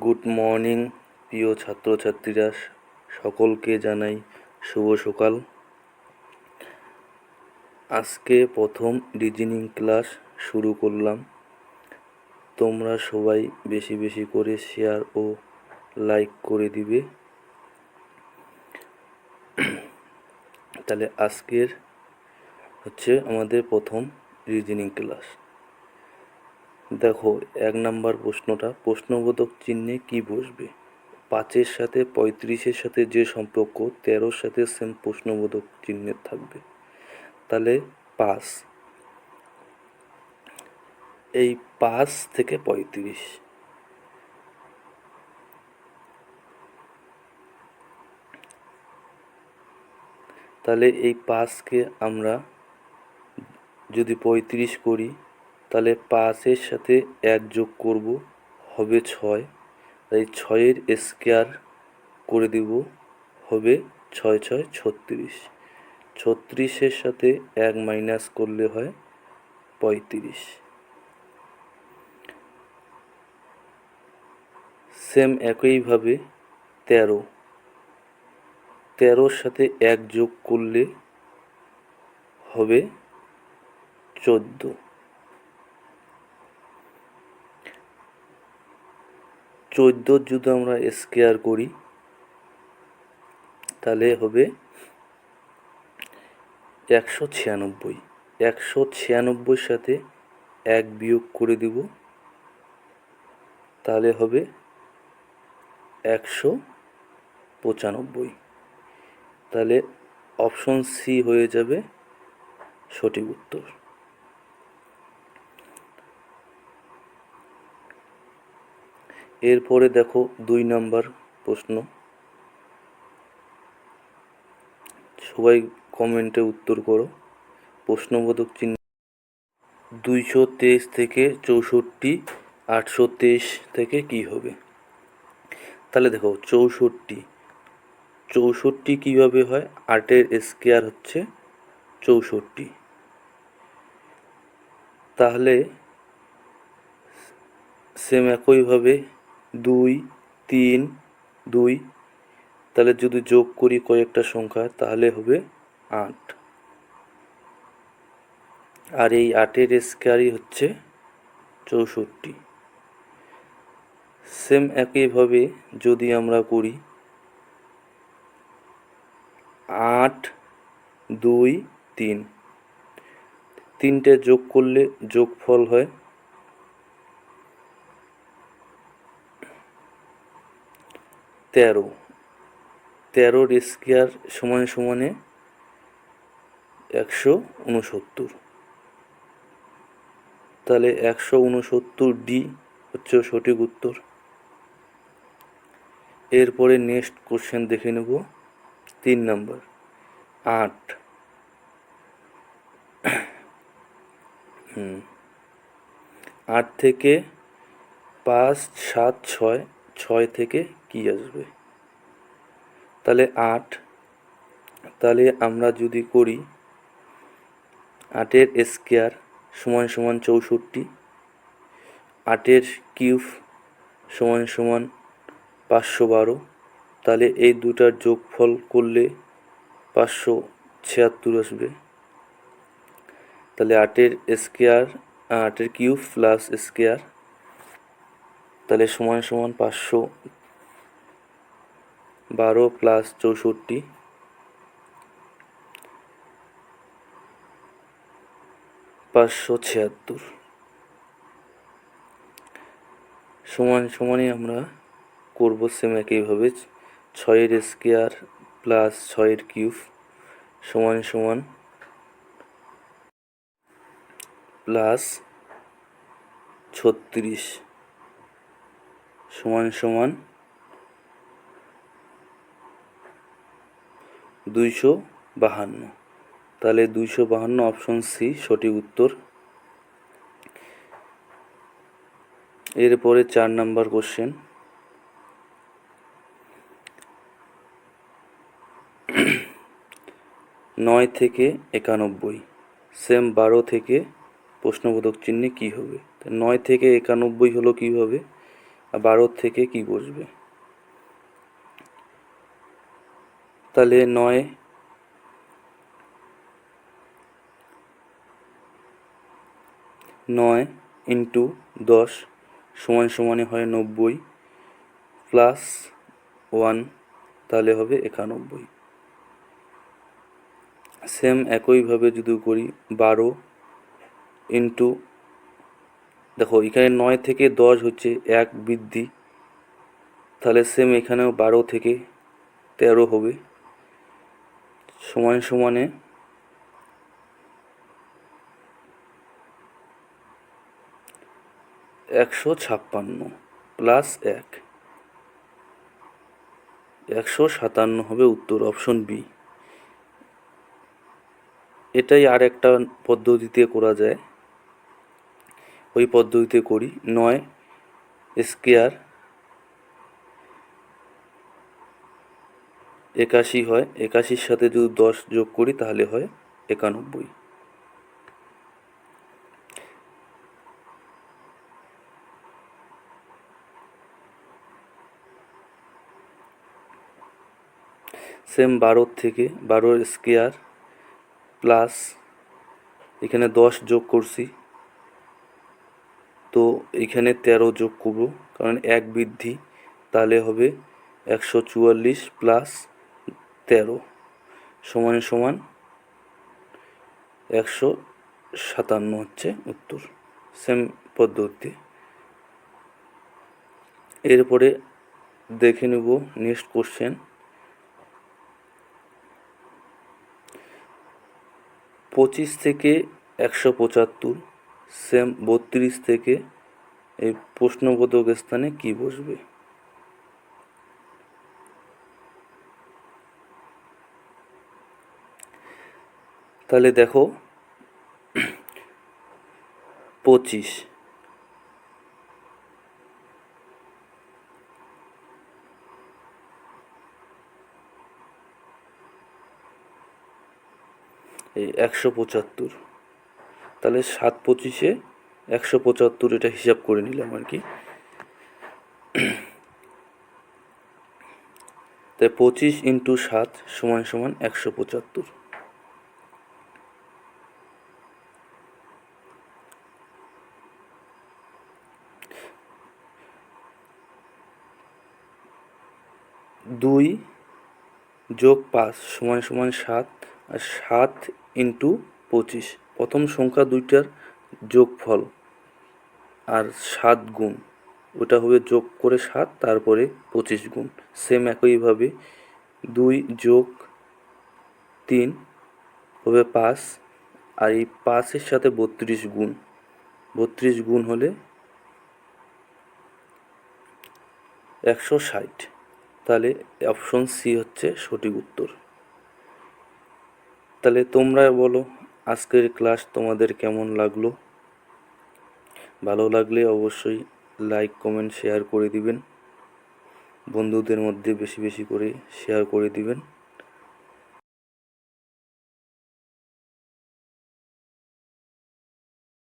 Good morning, প্রিয় ছাত্রছাত্রীরা, সকলকে জানাই শুভ সকাল। আজকে প্রথম রিজনিং ক্লাস শুরু করলাম। তোমরা সবাই বেশি বেশি করে শেয়ার ও লাইক করে দিবে। তাহলে আজকের হচ্ছে আমাদের প্রথম রিজনিং ক্লাস। দেখো, এক নাম্বার প্রশ্নটা, প্রশ্নবোধক চিহ্নে কি বসবে? পাঁচের সাথে পঁয়ত্রিশের সাথে যে সম্পর্ক, তেরোর সাথে সেম প্রশ্নবোধক চিহ্নের থাকবে। তাহলে পাঁচ। এই পাঁচ থেকে পঁয়ত্রিশ। তাহলে এই পাঁচকে আমরা যদি পঁয়ত্রিশ করি তাহলে পাঁচের সাথে এক যোগ করব, হবে ছয়। তাই ছয়ের স্কোয়ার করে দিব, হবে ছয় ছয় ছত্রিশ। ছত্রিশের সাথে এক মাইনাস করলে হয় পঁয়ত্রিশ। সেম একইভাবে তেরো। তেরোর সাথে এক যোগ করলে হবে চোদ্দ। চোদ্দোর যদি আমরা স্কোয়ার করি, তাহলে হবে একশো ছিয়ানব্বই। একশো ছিয়ানব্বইর সাথে এক বিয়োগ করে দিব, তাহলে হবে একশো পঁচানব্বই। তাহলে অপশন সি হয়ে যাবে সঠিক উত্তর। এরপরে দেখো দুই নাম্বার প্রশ্ন। সবাই কমেন্টে উত্তর করো। প্রশ্নবোধক চিহ্ন দুইশো তেইশ থেকে চৌষট্টি, আটশো তেইশ থেকে কি হবে? তাহলে দেখো চৌষট্টি। চৌষট্টি কীভাবে হয়? আটের স্কেয়ার হচ্ছে চৌষট্টি। তাহলে সেম একইভাবে দুই, তিন, দুই। তাহলে যদি যোগ করি কয়েকটা সংখ্যা, তাহলে হবে আট। আর এই আটের স্কোয়ারই হচ্ছে চৌষট্টি। সেম একইভাবে যদি আমরা করি আট, দুই, তিন। তিনটে যোগ করলে যোগফল হয় তেরো। তেরোর স্কোয়ার সমান সমানে একশো উনসত্তর। তাহলে একশো উনসত্তর ডি হচ্ছে সঠিক উত্তর। এরপরে নেক্সট কোশ্চেন দেখে নেব। তিন নম্বর। আট। আট থেকে পাঁচ, সাত, ছয় ছয় থেকে কি আসবে? তাহলে আট। তাহলে আমরা যদি করি আটের স্কোয়ার সমান সমান চৌষট্টি, আটের কিউব সমান সমান পাঁচশো বারো। তাহলে এই দুটার যোগফল করলে পাঁচশো ছিয়াত্তর আসবে। তাহলে আটের স্কোয়ার আটের কিউব প্লাস স্কোয়ার তাহলে সমান সমান পাঁচশো বারো প্লাস চৌষট্টি। পাঁচশো ছিয়াত্তর। সমান সমানই আমরা করব সেম একইভাবে ছয়ের স্কোয়ার প্লাস ছয়ের কিউব সমান সমান প্লাস ছত্রিশ। সমান সমান দুইশো বাহান্ন। তাহলে দুইশো বাহান্ন অপশন সি সঠিক উত্তর। এরপরে চার নাম্বার কোশ্চেন নয় থেকে একানব্বই। সেম বারো থেকে প্রশ্নবোধক চিহ্নে কী হবে? নয় থেকে একানব্বই হলো কীভাবে আর বারোর থেকে কি বসবে? তাহলে নয় নয় ইন্টু দশ সমান সমানে হয় নব্বই প্লাস ওয়ান তাহলে হবে একানব্বই। সেম একইভাবে যদি করি বারো ইন্টু দেখো, এখানে নয় থেকে দশ হচ্ছে এক বৃদ্ধি। তাহলে সেম এখানেও বারো থেকে তেরো হবে। সমান সমানে একশো ছাপ্পান্ন প্লাস এক। একশো সাতান্ন হবে উত্তর অপশন বি এটাই আর একটা পদ্ধতিতে করা যায়। ওই পদ্ধতিতে করি। নয় স্কেয়ার একাশি হয়। একাশির সাথে যদি দশ যোগ করি, তাহলে হয় একানব্বই। সেম বারোর থেকে, বারোর স্কেয়ার প্লাস এখানে দশ যোগ করছি। তো এখানে তেরো যোগ করব, কারণ এক বৃদ্ধি, তাহলে হবে একশো চুয়াল্লিশ প্লাস তেরো সমান সমান একশো সাতান্ন হচ্ছে উত্তর। সেম পদ্ধতি। এরপরে দেখে নেব নেক্সট কোশ্চেন পঁচিশ থেকে একশো পঁচাত্তর সেম বত্রিশ থেকে এই প্রশ্নবোধক স্থানে কি বসবে? তাহলে দেখো পঁচিশ। এই একশো পঁচাত্তর। তাহলে সাত পঁচিশে একশো পঁচাত্তর এটা হিসাব করে নিলাম আর কি। তাই পঁচিশ ইন্টু সাত সমান সমান একশো পঁচাত্তর। দুই যোগ পাঁচ সমান সমান সাত, আর সাত ইন্টু পঁচিশ। প্রথম সংখ্যা দুইটার যোগফল আর সাত গুণ। ওটা হবে যোগ করে সাত, তারপরে পঁচিশ গুণ। সেম একইভাবে দুই যোগ তিন হবে পাঁচ, আর এই পাঁচের সাথে বত্রিশ গুণ। বত্রিশ গুণ হলে একশো ষাট। তাহলে অপশন সি হচ্ছে সঠিক উত্তর। তাহলে তোমরা বলো আজকের ক্লাস তোমাদের কেমন লাগল? ভালো লাগলে অবশ্যই লাইক কমেন্ট শেয়ার করে দিবেন। বন্ধুদের মধ্যে বেশি বেশি করে শেয়ার করে দিবেন।